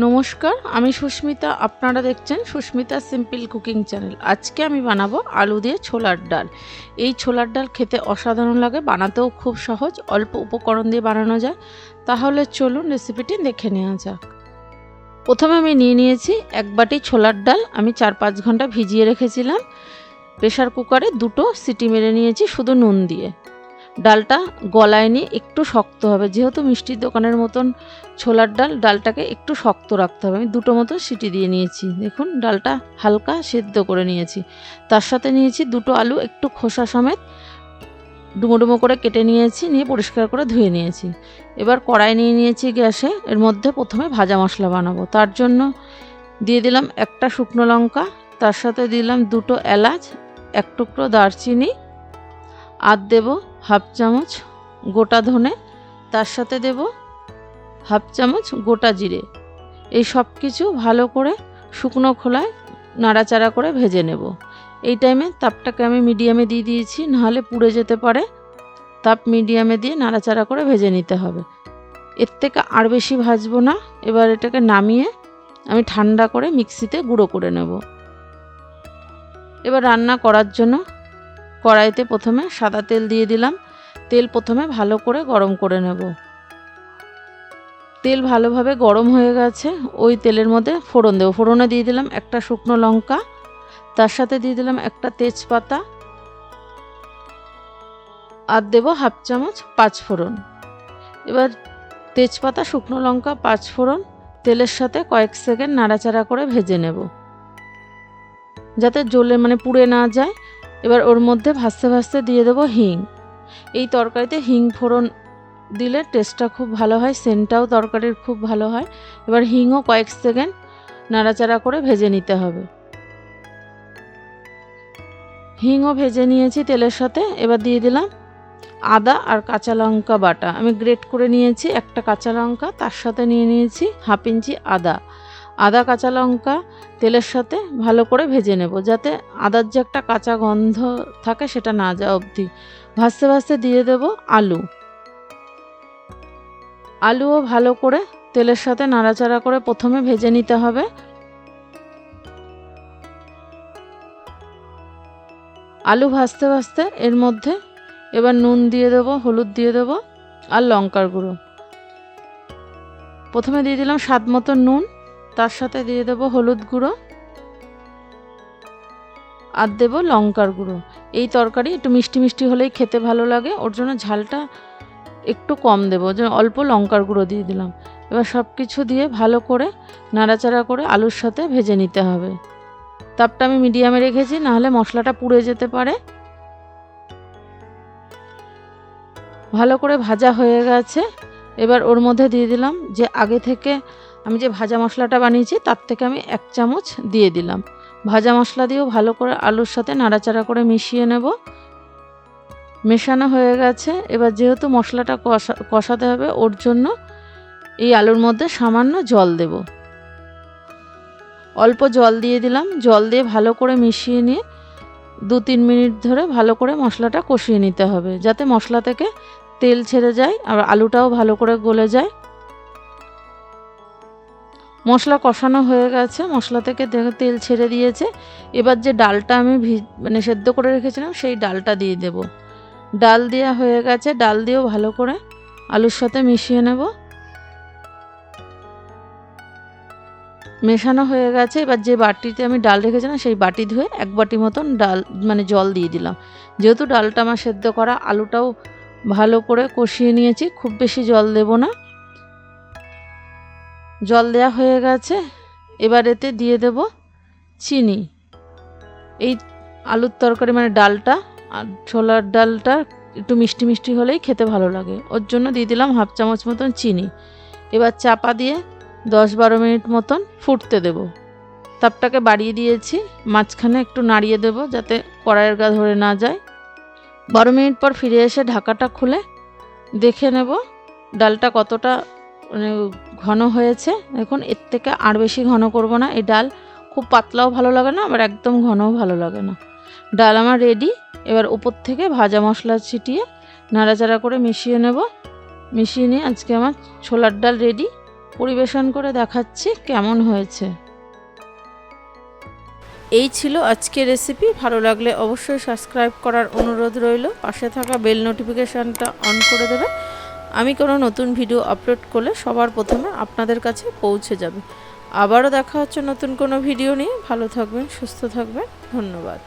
নমস্কার, আমি সুস্মিতা। আপনারা দেখছেন সুস্মিতা সিম্পল কুকিং চ্যানেল। আজকে আমি বানাবো আলু দিয়ে ছোলার ডাল। এই ছোলার ডাল খেতে অসাধারণ লাগে, বানাতেও খুব সহজ, অল্প উপকরণ দিয়ে বানানো যায়। তাহলে চলুন রেসিপিটি দেখে নেওয়া যাক। প্রথমে আমি নিয়ে নিয়েছি এক বাটি ছোলার ডাল। আমি চার পাঁচ ঘণ্টা ভিজিয়ে রেখেছিলাম। প্রেশার কুকারে দুটো সিটি মেরে নিয়েছি শুধু নুন দিয়ে। ডালটা গলায় নিয়ে একটু শক্ত হবে। যেহেতু মিষ্টির দোকানের মতন ছোলার ডাল, ডালটাকে একটু শক্ত রাখতে হবে। আমি দুটো মতো সিটি দিয়ে নিয়েছি। দেখুন, ডালটা হালকা সেদ্ধ করে নিয়েছি। তার সাথে নিয়েছি দুটো আলু, একটু খোসা সমেত ডুমো ডুমো করে কেটে নিয়েছি, নিয়ে পরিষ্কার করে ধুয়ে নিয়েছি। এবার কড়াই নিয়ে নিয়েছি গ্যাসে। এর মধ্যে প্রথমে ভাজা মশলা বানাবো। তার জন্য দিয়ে দিলাম একটা শুকনো লঙ্কা। তার সাথে দিলাম দুটো এলাচ, এক টুকরো দারচিনি আর দেব হাফ চামচ গোটা ধনে, তার সাথে দেব হাফ চামচ গোটা জিরে। এই সব কিছু ভালো করে শুকনো খোলায় নাড়াচাড়া করে ভেজে নেব। এই টাইমে তাপটাকে আমি মিডিয়ামে দিয়ে দিয়েছি, নাহলে পুড়ে যেতে পারে। তাপ মিডিয়ামে দিয়ে নাড়াচাড়া করে ভেজে নিতে হবে। এর থেকে আর বেশি ভাজবো না, এবার এটাকে নামিয়ে আমি ঠান্ডা করে মিক্সিতে গুঁড়ো করে নেব। এবার রান্না করার জন্য কড়াইতে প্রথমে সাদা তেল দিয়ে দিলাম। তেল প্রথমে ভালো করে গরম করে নেব। তেল ভালোভাবে গরম হয়ে গেছে। ওই তেলের মধ্যে ফোড়ন দেবো। ফোড়নে দিয়ে দিলাম একটা শুকনো লঙ্কা। তার সাথে দিয়ে দিলাম একটা তেজপাতা। আর দেবো হাফ চামচ পাঁচ ফোড়ন। এবার তেজপাতা, শুকনো লঙ্কা, পাঁচ ফোড়ন, তেলের সাথে কয়েক সেকেন্ড নাড়াচাড়া করে ভেজে নেব। যাতে জ্বলে মানে পুড়ে না যায়। এবার ওর মধ্যে ভাসতে ভাসতে দিয়ে দেবো হিং। এই তরকারিতে হিং ফোড়ন দিলে টেস্টটা খুব ভালো হয় সেন্টটাও তরকারির খুব ভালো হয়। এবার হিংও কয়েক সেকেন্ড নাড়াচাড়া করে ভেজে নিতে হবে। হিংও ভেজে নিয়েছি তেলের সাথে। এবার দিয়ে দিলাম আদা আর কাঁচা লঙ্কা বাটা। আমি গ্রেট করে নিয়েছি একটা কাঁচা লঙ্কা, তার সাথে নিয়ে নিয়েছি হাফ ইঞ্চি আদা। আদা, কাঁচা লঙ্কা তেলের সাথে ভালো করে ভেজে নেব যাতে আদার যে একটা কাঁচা গন্ধ থাকে সেটা না যাওয়া অবধি। ভাজতে ভাজতে দিয়ে দেব আলু। আলুও ভালো করে তেলের সাথে নাড়াচাড়া করে প্রথমে ভেজে নিতে হবে। আলু ভাজতে ভাজতে এর মধ্যে এবার নুন দিয়ে দেব, হলুদ দিয়ে দেব আর লঙ্কার গুঁড়ো। প্রথমে দিয়ে দিলাম স্বাদ মতো নুন। তার সাথে দিয়ে দেব হলুদ গুঁড়ো আর দেবো লঙ্কার গুঁড়ো। এই তরকারি একটু মিষ্টি মিষ্টি হলেই খেতে ভালো লাগে। ওর জন্য ঝালটা একটু কম দেবো। যে অল্প লঙ্কার গুঁড়ো দিয়ে দিলাম। এবার সব কিছু দিয়ে ভালো করে নাড়াচাড়া করে আলুর সাথে ভেজে নিতে হবে। তাপটা আমি মিডিয়ামে রেখেছি, নাহলে মশলাটা পুড়ে যেতে পারে। ভালো করে ভাজা হয়ে গেছে। এবার ওর মধ্যে দিয়ে দিলাম যে আগে থেকে আমি যে ভাজা মশলাটা বানিয়েছি, তার থেকে আমি এক চামচ দিয়ে দিলাম। ভাজা মশলা দিয়েও ভালো করে আলুর সাথে নাড়াচাড়া করে মিশিয়ে নেব। মেশানো হয়ে গেছে। এবার যেহেতু মশলাটা কষা কষাতে হবে, ওর জন্য এই আলুর মধ্যে সামান্য জল দেব। অল্প জল দিয়ে দিলাম। জল দিয়ে ভালো করে মিশিয়ে নিয়ে দু তিন মিনিট ধরে ভালো করে মশলাটা কষিয়ে নিতে হবে, যাতে মশলা থেকে তেল ছেড়ে যায় আর আলুটাও ভালো করে গলে যায়। মশলা কষানো হয়ে গেছে, মশলা থেকে তেল ছেড়ে দিয়েছে। এবার যে ডালটা আমি মানে সেদ্ধ করে রেখেছিলাম, সেই ডালটা দিয়ে দেব। ডাল দেওয়া হয়ে গেছে, ডাল দিয়েও ভালো করে আলুর সাথে মিশিয়ে নেব। মেশানো হয়ে গেছে, এবার যে বাটিতে আমি ডাল রেখেছিলাম, সেই বাটি ধুয়ে এক বাটি মতন ডাল মানে জল দিয়ে দিলাম। যেহেতু ডালটা আমার সেদ্ধ করা, আলুটাও ভালো করে কষিয়ে নিয়েছি, খুব বেশি জল দেব না। জল দেওয়া হয়ে গেছে, এবার এতে দিয়ে দেব চিনি। এই আলুর তরকারি মানে ডালটা আর ছোলার ডালটা একটু মিষ্টি মিষ্টি হলেই খেতে ভালো লাগে। ওর জন্য দিয়ে দিলাম হাফ চামচ মতন চিনি। এবার চাপা দিয়ে দশ বারো মিনিট মতন ফুটতে দেব। তাপটাকে বাড়িয়ে দিয়েছি, মাঝখানে একটু নাড়িয়ে দেব যাতে কড়াইয়ের গা ধরে না যায়। বারো মিনিট পর ফিরে এসে ঢাকাটা খুলে দেখে নেব ডালটা কতটা মানে ঘন হয়েছে। এখন এর থেকে আর বেশি ঘন করব না। এই ডাল খুব পাতলাও ভালো লাগে না, আবার একদম ঘনও ভালো লাগে না। ডাল আমার রেডি এবার উপর থেকে ভাজা মশলা ছিটিয়ে নাড়াচাড়া করে মিশিয়ে নেব। মিশিয়ে নিয়ে আজকে আমার ছোলার ডাল রেডি পরিবেশন করে দেখাচ্ছি কেমন হয়েছে। এই ছিল আজকের রেসিপি ভালো লাগলে অবশ্যই সাবস্ক্রাইব করার অনুরোধ রইল। পাশে থাকা বেল নোটিফিকেশানটা অন করে দেবে। আমি কোনো নতুন ভিডিও আপলোড করলে সবার প্রথমে আপনাদের কাছে পৌঁছে যাবে। আবারও দেখা হচ্ছে নতুন কোনো ভিডিও নিয়ে। ভালো থাকবেন, সুস্থ থাকবেন। ধন্যবাদ।